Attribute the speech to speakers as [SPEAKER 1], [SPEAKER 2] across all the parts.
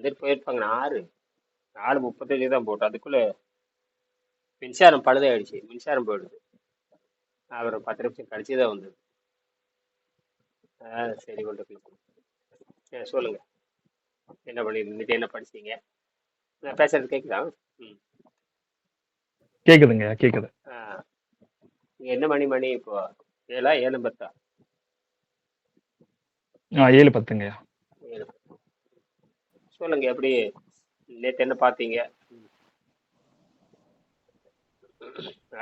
[SPEAKER 1] வந்துட்டு போயிருப்பாங்க. ஆறு. நாலு முப்பத்தஞ்சு தான் போட்டு அதுக்குள்ள மின்சாரம் பழுதாயிடுச்சு. மின்சாரம் போயிடுது. அப்புறம் பத்து நிமிஷம் கழிச்சு தான் வந்தது. ஆ சரி கொண்டு போய் சொல்லுங்க. என்ன பண்ணி இன்னைக்கு என்ன படிச்சீங்க? நான் பேசுறது கேட்குதா ம்.
[SPEAKER 2] கேக்குதுங்கய்யா கேக்குது.
[SPEAKER 1] ஆ. நீங்க என்ன மணி மணி இப்போ? ஏழா ஏழு பத்தா?
[SPEAKER 2] ஆ ஏழு பத்துங்கய்யா.
[SPEAKER 1] சொல்லுங்க எப்படி நேற்று என்ன பார்த்தீங்க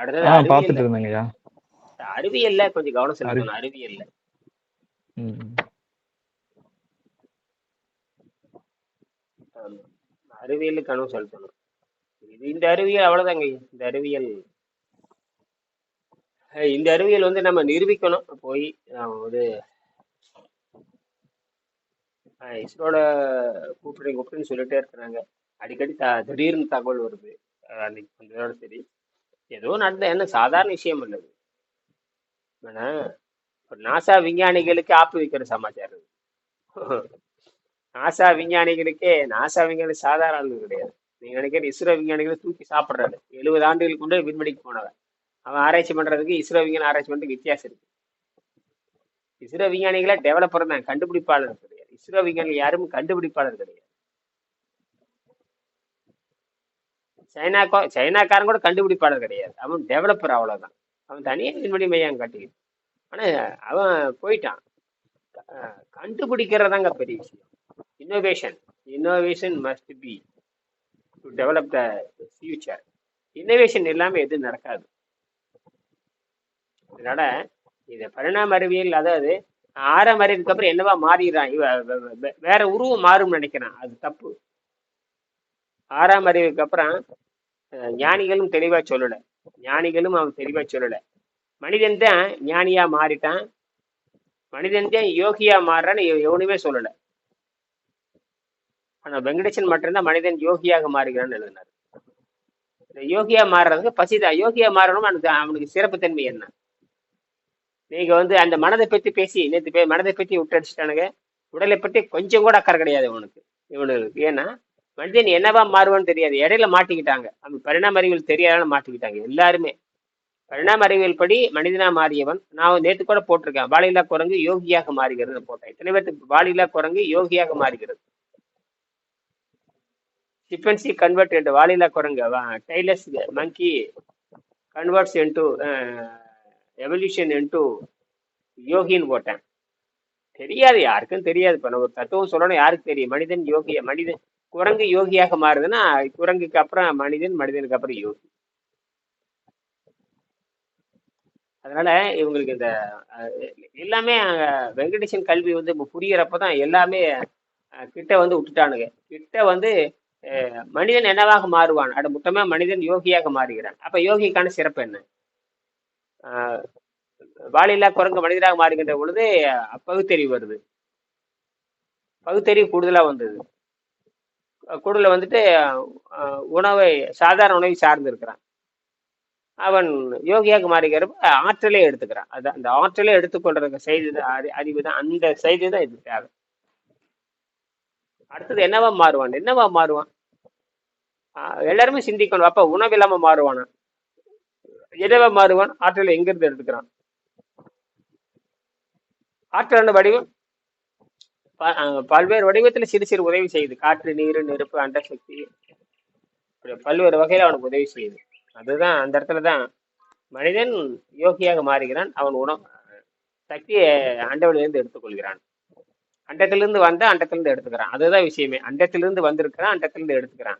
[SPEAKER 1] அடுத்தது
[SPEAKER 2] பார்த்துட்டு இருந்தேங்கய்யா
[SPEAKER 1] அறிவியல்ல கொஞ்சம் கவனம் செலுத்தணும் அறிவியல்ல. அறிவியலுக்கு கவனம் செலுத்தணும். இது இந்த அறிவியல் அவ்வளவுதாங்க இந்த அறிவியல். இந்த அறிவியல் வந்து நம்ம நிரூபிக்கணும் போய் வந்து இஸ்ரோட கூப்பிட்டு கூப்பிட்டுன்னு சொல்லிட்டே இருக்கிறாங்க. அடிக்கடி த திடீர்னு தகவல் வருது. அன்னைக்கு கொஞ்ச சரி. ஏதோ நடந்த என்ன சாதாரண விஷயம் இல்லை ஏன்னா ஒரு நாசா விஞ்ஞானிகளுக்கு ஆப்பு வைக்கிற சமாச்சாரம் நாசா விஞ்ஞானிகளுக்கே நாசா விஞ்ஞானி சாதாரண ஆளுங்க கிடையாது. நீங்க நினைக்கிற இஸ்ரோ விஞ்ஞானிகளை தூக்கி சாப்பிட்றாரு. எழுபது ஆண்டுகளுக்கு கொண்டு விண்வெளிக்கு போனவன். அவன் ஆராய்ச்சி பண்றதுக்கு இஸ்ரோ விஞ்ஞான ஆராய்ச்சி பண்றதுக்கு வித்தியாசம் இருக்கு. இஸ்ரோ விஞ்ஞானிகளை டெவலப்பர் தான் கண்டுபிடிப்பாளர் இருக்குது இஸ்ரோவிகள் யாரும் கண்டுபிடிப்பாளர் கிடையாது. சைனா சைனாக்காரன் கூட கண்டுபிடிப்பாளர் கிடையாது. அவன் டெவலப்பர் அவ்வளவுதான். அவன் தனியாக விண்வெளி மையம் கட்டிக்கிட்டு. ஆனா அவன் போயிட்டான். கண்டுபிடிக்கிறதாங்க பெரிய விஷயம். Innovation innovation must be to develop the future innovation இல்லாமல் எதுவும் நடக்காது. அதனால இது பரிணாம அறிவியல் அதாவது ஆறாம் மாறியதுக்கு அப்புறம் என்னவா மாறிடுறான்? இவ வேற உருவம் மாறும்னு நினைக்கிறான். அது தப்பு. ஆறாம் அறிவுக்கு அப்புறம் ஞானிகளும் தெளிவா சொல்லல. ஞானிகளும் அவன் தெளிவா சொல்லல. மனிதன் தான் ஞானியா மாறிட்டான். மனிதன் தான் யோகியா மாறுறான்னு எவனுமே சொல்லல. ஆனா வெங்கடேசன் மட்டும்தான் மனிதன் யோகியாக மாறுகிறான்னு எழுதினார். இந்த யோகியா மாறுறதுக்கு பசிதான் யோகியா மாறணும்? அவனுக்கு அவனுக்கு சிறப்புத்தன்மை என்ன? நீங்க வந்து அந்த மனதை பத்தி பேசி நேற்று பே மனதை பத்தி விட்டடிச்சிட்டானுங்க உடலை பத்தி கொஞ்சம் கூட அக்கறை கிடையாது இவனுக்கு. இவனுக்கு ஏன்னா மனிதன் என்னவா மாறுவான்னு தெரியாது. இடையில மாட்டிக்கிட்டாங்க. அவன் பரிணாம அறிவியல் தெரியாத மாட்டிக்கிட்டாங்க எல்லாருமே. பரிணாம அறிவியல் படி மனிதனா மாறியவன். நான் நேற்று கூட போட்டிருக்கேன். வாலில்லா குரங்கு யோகியாக மாறுகிறது போட்டேன். இத்தனை பேர்த்துக்கு வாலில்லா குரங்கு யோகியாக மாறுகிறது. சிப்பன்சி கன்வெர்ட் என்று வாலில்லா குரங்கு. Tailless monkey converts into evolution into யோகின்னு போட்டேன். தெரியாது யாருக்கும் தெரியாது. இப்போ நம்ம தத்துவம் சொல்லணும் யாருக்கு தெரியும்? மனிதன் யோகிய மனிதன் குரங்கு யோகியாக மாறுதுன்னா குரங்குக்கு அப்புறம் மனிதன் மனிதனுக்கு அப்புறம் யோகி. அதனால இவங்களுக்கு இந்த எல்லாமே அஹ், வெங்கடேசன் கல்வி வந்து புரியிறப்ப தான் எல்லாமே கிட்ட வந்து விட்டுட்டானுங்க. கிட்ட வந்து மனிதன் என்னவாக மாறுவான்? அட மொத்தமாக மனிதன் யோகியாக மாறுகிறான். அப்போ யோகிக்கான சிறப்பு என்ன? வாலில்லா குரங்கு மனிதராக மாறுகின்ற பொழுது பகுத்தறிவு வருது. பகுத்தறிவு கூடுதலாக வந்தது. கூடுதல வந்துட்டு உணவை சாதாரண உணவை சார்ந்து இருக்கிறான் அவன் யோகியாக மாறுகிறப்ப ஆற்றலே எடுத்துக்கிறான். அதான் அந்த ஆற்றலே எடுத்துக்கொண்டிருக்க செய்தி தான் அறி அறிவு தான். அந்த செய்தி தான் இது தேவை. அடுத்தது என்னவா மாறுவான்? என்னவா மாறுவான்? எல்லாருமே சிந்திக்கணும். அப்ப உணவு இல்லாம மாறுவானா? எதவா மாறுவான் ஆற்றலை எங்கிருந்து எடுத்துக்கிறான்? ஆற்றலான வடிவம்? ப- பல்வேறு வடிவத்துல சிறு சிறு உதவி செய்யுது. காற்று நீர் நெருப்பு அண்ட சக்தி பல்வேறு வகையில அவனுக்கு உதவி செய்யுது. அதுதான் அந்த இடத்துல தான் மனிதன் யோகியாக மாறுகிறான். அவன் உணவு சக்தியை அண்டவெளியிலிருந்து எடுத்துக்கொள்கிறான். அண்டத்திலிருந்து வந்தா அண்டத்திலிருந்து எடுத்துக்கிறான். அதுதான் விஷயமே. அண்டத்திலிருந்து வந்திருக்கிறான் அண்டத்திலிருந்து எடுத்துக்கிறான்.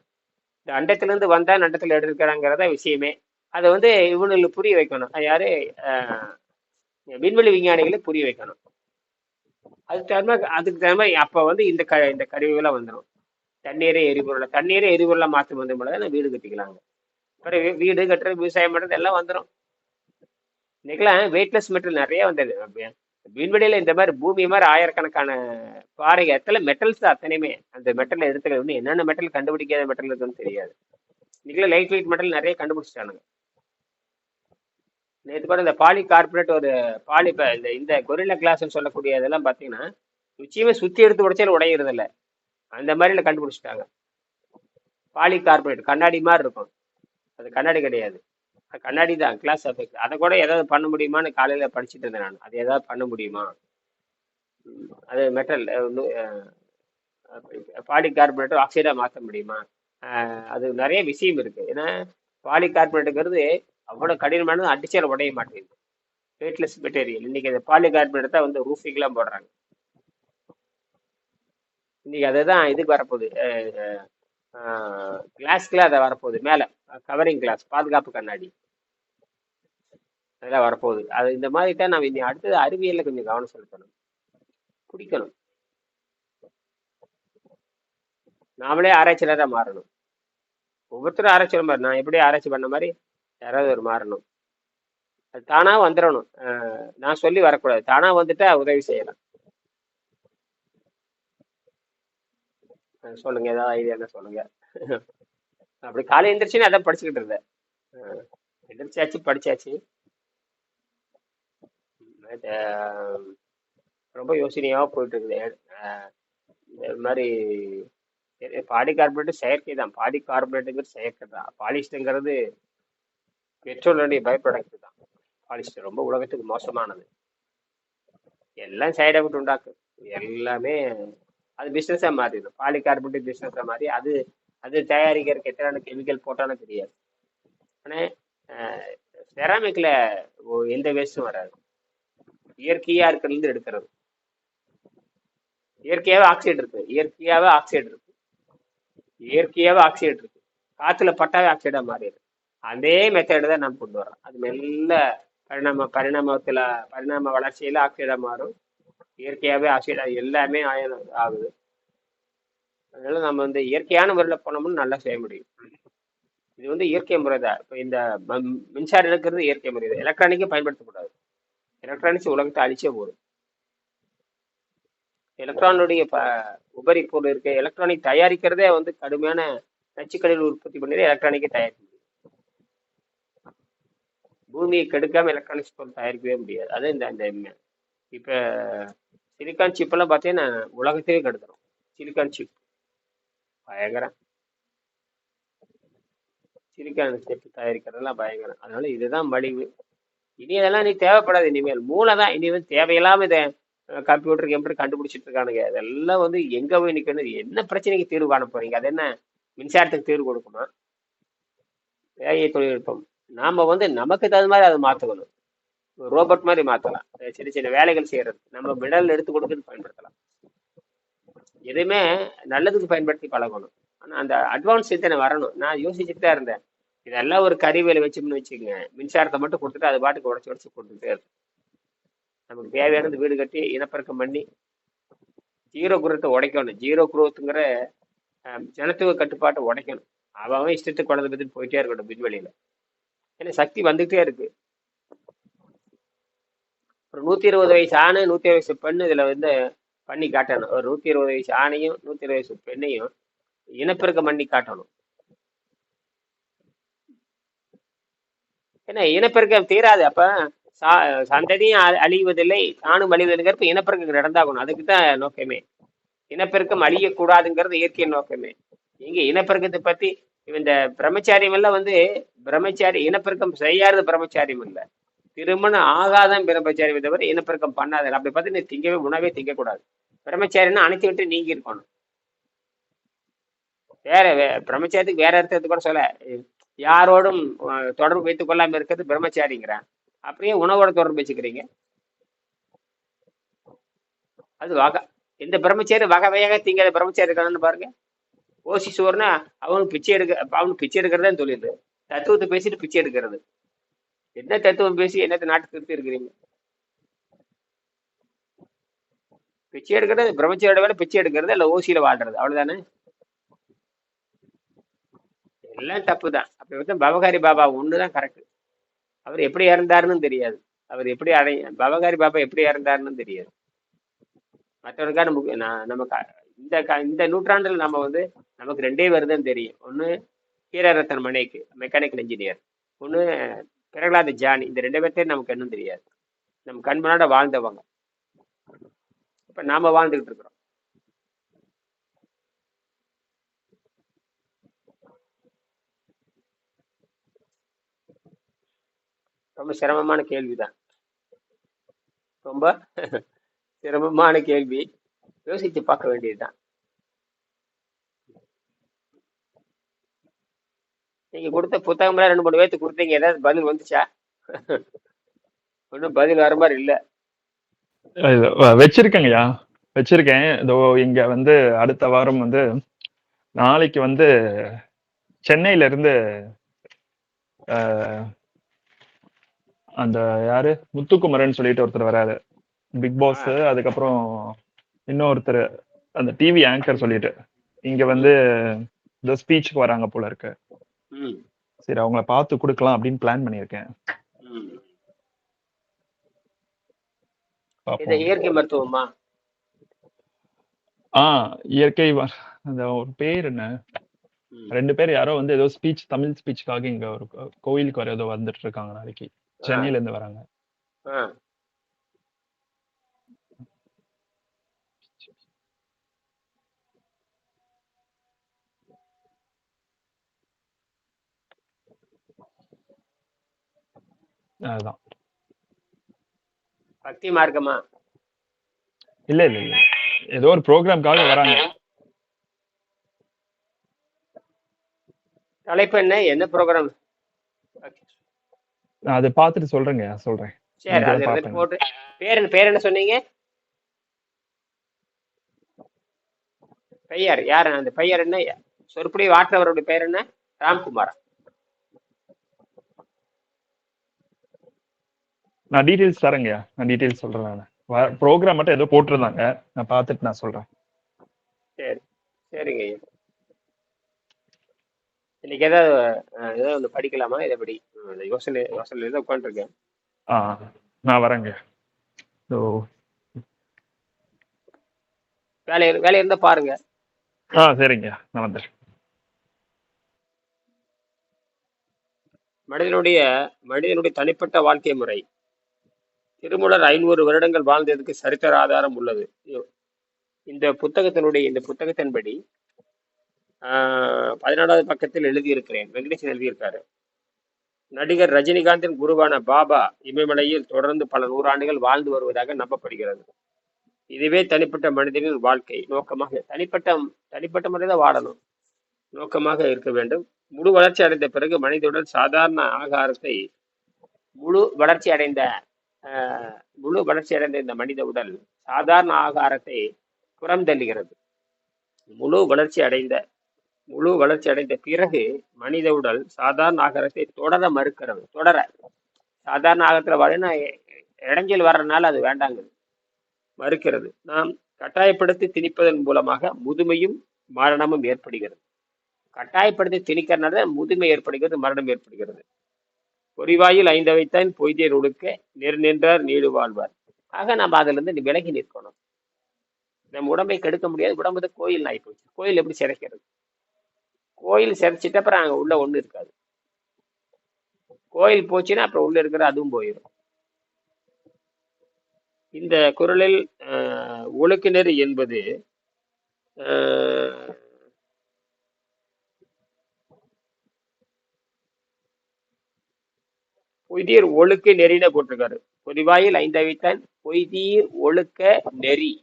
[SPEAKER 1] இந்த அண்டத்திலிருந்து வந்தா அண்டத்துல எடுத்துக்கிறாங்கிறதா விஷயமே. அதை வந்து இவனுக்கு புரிய வைக்கணும். அது யாரு? விண்வெளி விஞ்ஞானிகளை புரிய வைக்கணும். அதுக்கு தகுந்த மாதிரி- அதுக்கு தகுந்த மாதிரி அப்போ வந்து இந்த க இந்த கருவிகளாக வந்துடும் தண்ணீரே எரிபொருளை தண்ணீரே எரிபொருளாக மாற்றும் வந்து தான் வீடு கட்டிக்கலாங்க. அப்புறம் வீடு கட்டுறது விவசாயம் பண்ணுறது எல்லாம் வந்துடும் இன்னைக்கெல்லாம் வெயிட்லெஸ் மெட்டல் நிறைய வந்தது. விண்வெளியில் இந்த மாதிரி பூமி மாதிரி ஆயிரக்கணக்கான பாறை எத்தனை மெட்டல்ஸ் அத்தனையுமே. அந்த மெட்டல் எடுத்துக்கிறது இன்னும் என்னென்ன மெட்டல் கண்டுபிடிக்காத மெட்டல் இருக்குன்னு தெரியாது. இன்னைக்கெல்லாம் லைட் வெயிட் மெட்டல் நிறைய கண்டுபிடிச்சிட்டானுங்க. நேற்று கூட இந்த பாலி கார்பரேட் ஒரு பாலி இந்த இந்த கொரில்லா கிளாஸ்ன்னு சொல்லக்கூடிய இதெல்லாம் பார்த்தீங்கன்னா நிச்சயமே சுற்றி எடுத்து உடைச்சாலும் உடையிறதில்ல. அந்த மாதிரில கண்டுபிடிச்சிட்டாங்க. பாலிகார்பனேட் கண்ணாடி மாதிரி இருக்கும். அது கண்ணாடி கிடையாது. அது கண்ணாடி தான் கிளாஸ் எஃபெக்ட் அதை கூட ஏதாவது பண்ண முடியுமான்னு காலையில் படிச்சுட்டு இருந்தேன் நான். அது ஏதாவது பண்ண முடியுமா? அது மெட்டல் பாலிகார்பனேட் ஆக்சைடாக மாற்ற முடியுமா? அது நிறைய விஷயம் இருக்குது ஏன்னா பாலிகார்பனேட்டுங்கிறது அவ்வளோ கடினமானது அடிச்சால் உடைய மாட்டேங்குது. வெயிட்லெஸ் மெட்டீரியல் இன்னைக்கு அந்த பாலிகார்பனேட் தான் வந்து ரூஃபிங்லாம் போடுறாங்க. இன்னைக்கு அதுதான் இதுக்கு வரப்போகுது. கிளாஸ்க்குலாம் அதை வரப்போகுது. மேலே கவரிங் கிளாஸ் பாதுகாப்பு கண்ணாடி. அதெல்லாம் வரப்போகுது. அது இந்த மாதிரி தான் நம்ம இனி அடுத்தது அறிவியலில் கொஞ்சம் கவனம் செலுத்தணும். குடிக்கணும். நாமளே ஆராய்ச்சியாளராக மாறணும். ஒவ்வொருத்தரும் ஆராய்ச்சி மாதிரி நான் எப்படி ஆராய்ச்சி பண்ண மாதிரி யாராவது ஒரு மாறணும். அது தானாக வந்துடணும் நான் சொல்லி வரக்கூடாது. தானாக வந்துட்டா உதவி செய்யலாம். சொல்லுங்க. ஏதாவது ஐடியா என்ன சொல்லுங்க. அப்படி காலை எந்திரிச்சுன்னு அதான் படிச்சுக்கிட்டு இருந்தேன். அஹ் எந்திரிச்சாச்சு படிச்சாச்சு. ரொம்ப யோசனையாக போயிட்டு இருக்குது. இந்த மாதிரி பாடி கார்பரேட்டு செயற்கை தான். பாடி கார்பரேட்டுங்கிறது செயற்கை தான். பாலிஸ்டுங்கிறது பெட்ரோலுடைய பை ப்ராடக்ட் தான் பாலிஸ்டர் ரொம்ப உலகத்துக்கு மோசமானது. எல்லாம் சைடு எஃபெக்ட் உண்டாக்கு. எல்லாமே அது பிஸ்னஸாக மாறிடும். பாலி கார்பரேட் பிஸ்னஸாக மாறி அது அது தயாரிக்கிறதுக்கு எத்தனை கெமிக்கல் போட்டாலும் தெரியாது. ஆனால் செராமிக்கில் எந்த வேஸ்ட்டும் வராது. இயற்கையாக இருக்கிறதுலேருந்து எடுக்கிறது. இயற்கையாகவே ஆக்சைடு இருக்கு. இயற்கையாகவே ஆக்சைடு இருக்கு. இயற்கையாகவே ஆக்சைடு இருக்கு. காற்றுல பட்டாவே ஆக்சைடாக மாறிடுது. அதே மெத்தடு தான் நம்ம கொண்டு வரோம் அது மெல்ல பரிணாம பரிணாமத்தில் பரிணாம வளர்ச்சியில் ஆக்சைடாக மாறும். இயற்கையாகவே ஆக்சைடாக எல்லாமே ஆயம் ஆகுது. அதனால நம்ம வந்து இயற்கையான முறையில் போனோம்னு நல்லா செய்ய முடியும். இது வந்து இயற்கை முறை தான் இப்போ இந்த மின்சாரம் எடுக்கிறது இயற்கை முறை தான். எலக்ட்ரானிக்கை பயன்படுத்தக்கூடாது. எலக்ட்ரானிக்ஸ் உலகத்தை அழிச்சே போடும் எலக்ட்ரானுடைய ப உபரி பொருள் இருக்கு. எலக்ட்ரானிக் தயாரிக்கிறதே வந்து கடுமையான நச்சுக்கழிவு உற்பத்தி பண்ணி எலக்ட்ரானிக்கை தயாரிக்கும் பூமியை கெடுக்காம எலக்ட்ரானிக்ஸ் பொருள் தயாரிக்கவே முடியாது. அது இந்த இந்த இப்போ சிலிக்கான் சிப்பெல்லாம் பார்த்தீங்கன்னா உலகத்தையே கெடுத்துரும். சிலிக்கான் சிப் பயங்கரம். சிலிக்கான் சிப் தயாரிக்கிறதெல்லாம் பயங்கரம். அதனால இதுதான் மலிவு இனி அதெல்லாம் நீ தேவைப்படாது இனிமேல். மூளை தான். இனி வந்து தேவையில்லாம இதை கம்ப்யூட்டர் கம்ப்யூட்டர் கண்டுபிடிச்சிட்டு இருக்கானுங்க. அதெல்லாம் வந்து எங்க போய் நிற்கணும் என்ன பிரச்சனைக்கு தீர்வு காண போறீங்க? அது என்ன? மின்சாரத்துக்கு தீர்வு கொடுக்கணும்? ஏஐ தொழில்நுட்பம். நாம வந்து நமக்கு தகுந்த மாதிரி அதை மாத்துக்கணும். ரோபோட் மாதிரி மாத்தலாம். சின்ன சின்ன வேலைகள் செய்யறது. நம்ம மிடல் எடுத்து கொடுக்குறது பயன்படுத்தலாம். எதுவுமே நல்லதுக்கு பயன்படுத்தி பழகணும். ஆனா அந்த அட்வான்ஸ் சிந்தனை வரணும். நான் யோசிச்சுட்டு தான் இருந்தேன். இதெல்லாம் ஒரு கருவியில வச்சோம்னு வச்சுக்கோங்க. மின்சாரத்தை மட்டும் கொடுத்துட்டு அது பாட்டுக்கு உடச்சு உடச்சு கொடுத்துட்டே இருக்கும் நமக்கு தேவையானது வீடு கட்டி இனப்பெருக்கம் பண்ணி ஜீரோ குரோத்தை உடைக்கணும். ஜீரோ குரோத்துங்கிற ஜனத்துவ கட்டுப்பாட்டை உடைக்கணும். அவன் அவன் இஷ்டத்துக்கு குழந்தை பத்தி போயிட்டே இருக்கட்டும் விண்வெளியில. ஏன்னா சக்தி வந்துகிட்டே இருக்கு. ஒரு நூத்தி இருபது வயசு ஆணு நூத்தி இருபது வயசு பெண்ணு இதுல வந்து பண்ணி காட்டணும். ஒரு நூத்தி இருபது வயசு ஆணையும் நூத்தி இருபது வயசு பெண்ணையும் இனப்பெருக்கம் பண்ணி காட்டணும். ஏன்னா இனப்பெருக்கம் தீராது. அப்ப சா- சந்ததியும் அழிவதில்லை ஆணும் அழிவதுங்கிறப்ப இனப்பெருக்கம் நடந்தாகணும். அதுக்கு தான் நோக்கமே. இனப்பெருக்கம் அழியக்கூடாதுங்கிறது இயற்கை நோக்கமே. இங்க இனப்பெருக்கத்தை பத்தி இந்த பிரம்மச்சாரியம் எல்லாம் வந்து பிரம்மச்சாரி இனப்பெருக்கம் செய்யாத பிரம்மச்சாரியம் இல்லை. திருமணம் ஆகாதான் பிரம்மச்சாரியம் தவிர இனப்பெருக்கம் பண்ணாத அப்படி பார்த்து நீ திங்கவே உணவே திங்கக்கூடாது. பிரம்மச்சாரின்னா அனைத்து விட்டு நீங்கி இருக்கணும். வேற வே- பிரம்மச்சாரத்துக்கு வேற அர்த்தத்தை கூட சொல்ல. யாரோடும் தொடர்பு வைத்துக் கொள்ளாம இருக்கிறது பிரம்மச்சாரிங்கிறான். அப்படியே உணவோட தொடர்பு வச்சுக்கிறீங்க. அது வகை இந்த பிரம்மச்சாரி வகை வகையாக திங்காத பிரம்மச்சாரி இருக்கானு பாருங்க. ஓசி சோர்னா அவனுக்கு பிச்சை எடுக்க அவனுக்கு பிச்சை எடுக்கிறதான் தொழில் தத்துவத்தை பேசிட்டு பிச்சை எடுக்கிறது. என்ன தத்துவம் பேசி என்னத்தை நாட்டு திருத்தி இருக்கிறீங்க பிச்சை எடுக்கிறது பிரபஞ்சரோட வேலை பிச்சை எடுக்கிறது இல்ல ஓசியில வாழ்றது. அவ்வளவுதானே? எல்லாம் தப்பு தான் அப்படி வந்து பவகாரி பாபா. ஒண்ணுதான் கரெக்ட் அவர் எப்படி இறந்தாருன்னு தெரியாது. அவர் எப்படி அடை பவகாரி பாபா எப்படி இறந்தாருன்னு தெரியாது. மற்றவனுக்கா நமக்கு நான் நமக்கு இந்த க இந்த நூற்றாண்டில் நம்ம வந்து நமக்கு ரெண்டே பேர் தெரியும். ஒன்று ஹீரரத்தன் மனைக்கு மெக்கானிக்கல் இன்ஜினியர் ஒன்று பிரகலாத் ஜானி. இந்த ரெண்டு பேர்த்தையும் நமக்கு இன்னும் தெரியாது. நம்ம கண்மனோட வாழ்ந்தவங்க. இப்போ நாம் வாழ்ந்துக்கிட்டு இருக்கிறோம். ரொம்ப சிரமமான கேள்விதான். ரொம்ப சிரமமான கேள்வி. யோசிச்சு பார்க்க வேண்டியதுதான். நீங்க கொடுத்த புத்தகம்லாம் ரெண்டு மூணு பேர்த்து கொடுத்தீங்க. ஏதாவது பதில் வந்துச்சா? ஒன்றும் பதில் வர மாதிரி இல்லை.
[SPEAKER 2] வச்சிருக்கேங்கய்யா. வச்சிருக்கேன். இதோ இங்க வந்து அடுத்த வாரம் வந்து நாளைக்கு வந்து சென்னையில இருந்து அந்த யாரு? முத்துக்குமரன் சொல்லிட்டு ஒருத்தர் வராரு. பிக் பாஸ் அதுக்கப்புறம் இன்னொருத்தர் அந்த டிவி ஆங்கர் சொல்லிட்டு இங்க வந்து இந்த ஸ்பீச்சுக்கு வராங்க போல இருக்கு.
[SPEAKER 1] ம்.
[SPEAKER 2] சரி அவங்கள பார்த்து கொடுக்கலாம் அப்படின்னு பிளான் பண்ணியிருக்கேன்.
[SPEAKER 1] இயற்கை மருத்துவமா?
[SPEAKER 2] ஆ இயற்கை அந்த ஒரு பேர் என்ன. ரெண்டு பேர் யாரோ வந்து ஏதோ ஸ்பீச் தமிழ் ஸ்பீச்சுக்காக இங்க ஒரு கோயிலுக்கு வர ஏதோ வந்துட்டு இருக்காங்க நாளைக்கு. சென்னையில இருந்து வராங்க. அதுதான்
[SPEAKER 1] பக்தி மார்க்கமா?
[SPEAKER 2] இல்ல இல்ல இல்ல. ஏதோ ஒரு ப்ரோக்ராம்காக வராங்க.
[SPEAKER 1] தலைப்பு என்ன? என்ன ப்ரோக்ராம்?
[SPEAKER 2] நான் அதை பார்த்துட்டு சொல்றேங்க சொல்றேன்.
[SPEAKER 1] சரி அது போட்டு பேர் என்ன பேர் என்ன சொன்னீங்க? பெயர் யார்? அந்த பெயர் என்ன? சொற்படி வாற்றவருடைய பெயர் என்ன? ராம்குமார்.
[SPEAKER 2] நான் டீடைல்ஸ் தரேங்க நான் டீடைல்ஸ் சொல்றேன் நான். ப்ரோக்ராம் மட்டும் ஏதோ போட்டிருந்தாங்க. நான் பார்த்துட்டு நான் சொல்றேன்.
[SPEAKER 1] சரி. சரிங்க இன்னைக்கு ஏதாவது ஏதாவது ஒன்று படிக்கலாமா? இதை படி. யோசனை யோசனையில தான் உட்காந்துருக்கேன்
[SPEAKER 2] ஆ நான் வரேங்க ஸோ
[SPEAKER 1] வேலை வேலை இருந்தால் பாருங்க.
[SPEAKER 2] ஆ சரிங்க நான் வந்துடுறேன்.
[SPEAKER 1] மனிதனுடைய மனிதனுடைய தனிப்பட்ட வாழ்க்கை முறை. திருமூலர் ஐநூறு வருடங்கள் வாழ்ந்ததுக்கு சரித்திர ஆதாரம் உள்ளது. இந்த புத்தகத்தினுடைய இந்த புத்தகத்தின்படி பதினாலாவது பக்கத்தில் எழுதியிருக்கிறேன். வெங்கடேசன் எழுதியிருக்காரு. நடிகர் ரஜினிகாந்தின் குருவான பாபா இமயமலையில் தொடர்ந்து பல நூறாண்டுகள் வாழ்ந்து வருவதாக நம்பப்படுகிறது. இதுவே தனிப்பட்ட மனிதனின் வாழ்க்கை நோக்கமாக தனிப்பட்ட தனிப்பட்ட முறையில் வாழணும் நோக்கமாக இருக்க வேண்டும். முழு வளர்ச்சி அடைந்த பிறகு மனிதனுடன் சாதாரண ஆகாரத்தை முழு வளர்ச்சி அடைந்த முழு வளர்ச்சி அடைந்த இந்த மனித உடல் சாதாரண ஆகாரத்தை புறந்தள்ளுகிறது முழு வளர்ச்சி அடைந்த முழு வளர்ச்சி அடைந்த பிறகு மனித உடல் சாதாரண ஆகாரத்தை தொடர மறுக்கிறது. தொடர. சாதாரண ஆகாரத்தில் வாழினா இடைஞ்சல் வர்றதுனால அது வேண்டாங்குது. மறுக்கிறது. நாம் கட்டாயப்படுத்தி திணிப்பதன் மூலமாக முதுமையும் மரணமும் ஏற்படுகிறது. கட்டாயப்படுத்தி திணிக்கிறதுனால முதுமை ஏற்படுகிறது மரணம் ஏற்படுகிறது. பொறிவாயில் ஐந்தவைத்தான் பொய்தியர் ஒடுக்க நெர் நின்றார் நீடு வாழ்வார். ஆக நம்ம அதுல இருந்து விலகி நிற்கணும். நம்ம உடம்பை கெடுக்க முடியாது. உடம்பு தான் கோயில் நாய் போச்சு. கோயில் எப்படி சிறைக்கிறது கோயில் சிதைச்சிட்ட அப்புறம் அங்க உள்ள ஒன்றும் இருக்காது. கோயில் போச்சுன்னா அப்புறம் உள்ள இருக்கிற அதுவும் போயிடும் இந்த குரலில் ஆஹ், ஒழுக்குநெறி என்பது பொய்தீர் ஒழுக்க நெறின போட்டிருக்காரு. பொறிவாயில் ஐந்தவித்தான் பொய்தீர் ஒழுக்க நெறி.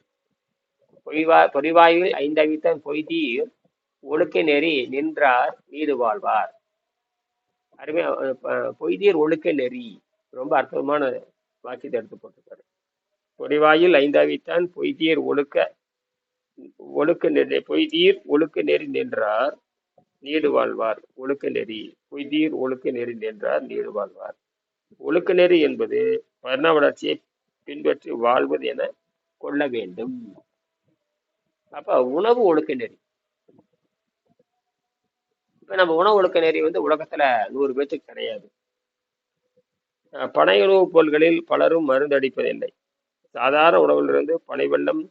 [SPEAKER 1] பொய்வா பொறிவாயில் ஐந்தவித்தான் பொய்தீர் ஒழுக்க நெறி நின்றார் நீடு வாழ்வார். அருமை பொய்தீர் ஒழுக்க நெறி. ரொம்ப அற்புதமான வாக்கியத்தை எடுத்து போட்டிருக்காரு. பொறிவாயில் ஐந்தாவித்தான் பொய்தீர் ஒழுக்க ஒழுக்க நெறி பொய்தீர் ஒழுக்க நெறி நின்றார் நீடு வாழ்வார். ஒழுக்க நெறி. பொய்தீர் ஒழுக்க நெறி நின்றார் நீடு வாழ்வார். ஒழுக்க நெறி என்பது மரண வளர்ச்சியை பின்பற்றி வாழ்வது என கொள்ள வேண்டும். அப்ப உணவு ஒழுக்க நெறி இப்ப நம்ம உணவு ஒழுக்க நெறி வந்து உலகத்துல நூறு பேத்துக்கு கிடையாது. பனை உணவுப் பொருள்களில் பலரும் மருந்தடிப்பதில்லை சாதாரண உணவிலிருந்து பனை வெள்ளம்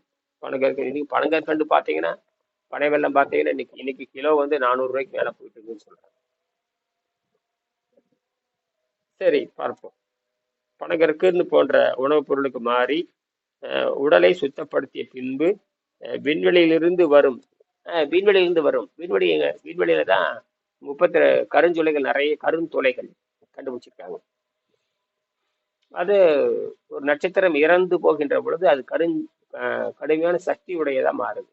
[SPEAKER 1] பனங்கற்கண்டு இன்னைக்கு பனங்கற்கண்டு பார்த்தீங்கன்னா பனை வெள்ளம் பார்த்தீங்கன்னா இன்னைக்கு இன்னைக்கு கிலோ வந்து நானூறு ரூபாய்க்கு மேல போயிட்டு இருக்குன்னு சொல்றாங்க. சரி பார்ப்போம். பனங்கற்கண்டு போன்ற உணவுப் பொருளுக்கு மாறி உடலை சுத்தப்படுத்திய பின்பு விண்வெளியிலிருந்து வரும் விண்வெளியிலிருந்து வரும். விண்வெளி விண்வெளியில தான் முப்பத்தி கருஞ்சுளைகள் நிறைய கருந்துளைகள் கண்டுபிடிச்சிருக்காங்க. அது ஒரு நட்சத்திரம் இறந்து போகின்ற பொழுது அது கரு கடுமையான சக்தி உடையதா மாறுது.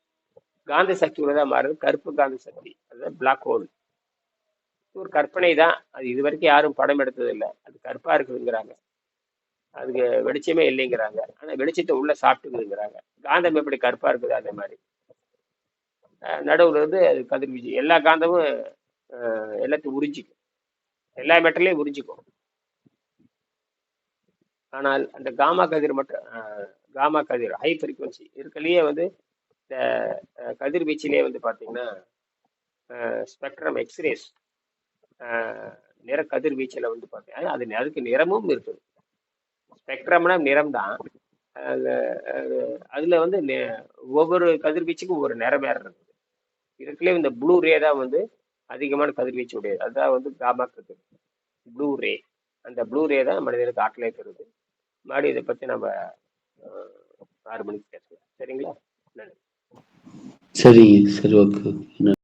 [SPEAKER 1] காந்த சக்தி உடையதா மாறுது. கருப்பு காந்த சக்தி அதுதான் பிளாக் ஹோல் ஒரு கற்பனை தான். அது இது வரைக்கும் யாரும் படம் எடுத்தது இல்லை அது கற்பாக இருக்குதுங்கிறாங்க. அதுக்கு வெளிச்சமே இல்லைங்கிறாங்க. ஆனால் வெளிச்சத்தை உள்ளே சாப்பிட்டுக்குதுங்கிறாங்க. காந்தம் எப்படி கருப்பாக இருக்குது அதே மாதிரி. நடுவில் இருந்து அது கதிர்வீச்சு எல்லா காந்தமும் எல்லாத்தையும் உறிஞ்சிக்கும். எல்லா மெட்டலையும் உறிஞ்சிக்கும். ஆனால் அந்த காமா கதிர் மட்டும் காமா கதிர் ஹை ஃப்ரீக்வன்சி இருக்கலையே வந்து இந்த கதிர்வீச்சிலே வந்து பார்த்தீங்கன்னா ஸ்பெக்ட்ரம் எக்ஸ்ரேஸ் நிற கதிர்வீச்சில் வந்து பார்த்தீங்கன்னா அது அதுக்கு நிறமும் இருக்குது. ஸ்பெக்ட்ரம்னா நிறம் தான் அதில் வந்து நெ- ஒவ்வொரு கதிர்வீச்சுக்கும் ஒவ்வொரு நிறம் வேறு இருக்குது. இதுக்குள்ளே இந்த ப்ளூ ரே தான் வந்து அதிகமான கதிர்வீச்சு உடையது. அதுதான் வந்து காமா கதிர். ப்ளூ ரே அந்த ப்ளூ ரே தான் மனிதனுக்கு ஆற்றலை தருது. மறுபடியும் இதை பற்றி நம்ம ஆறு மணிக்கு பேசலாம். சரிங்களா? நன்றி.
[SPEAKER 3] சரிங்க சரி ஓகே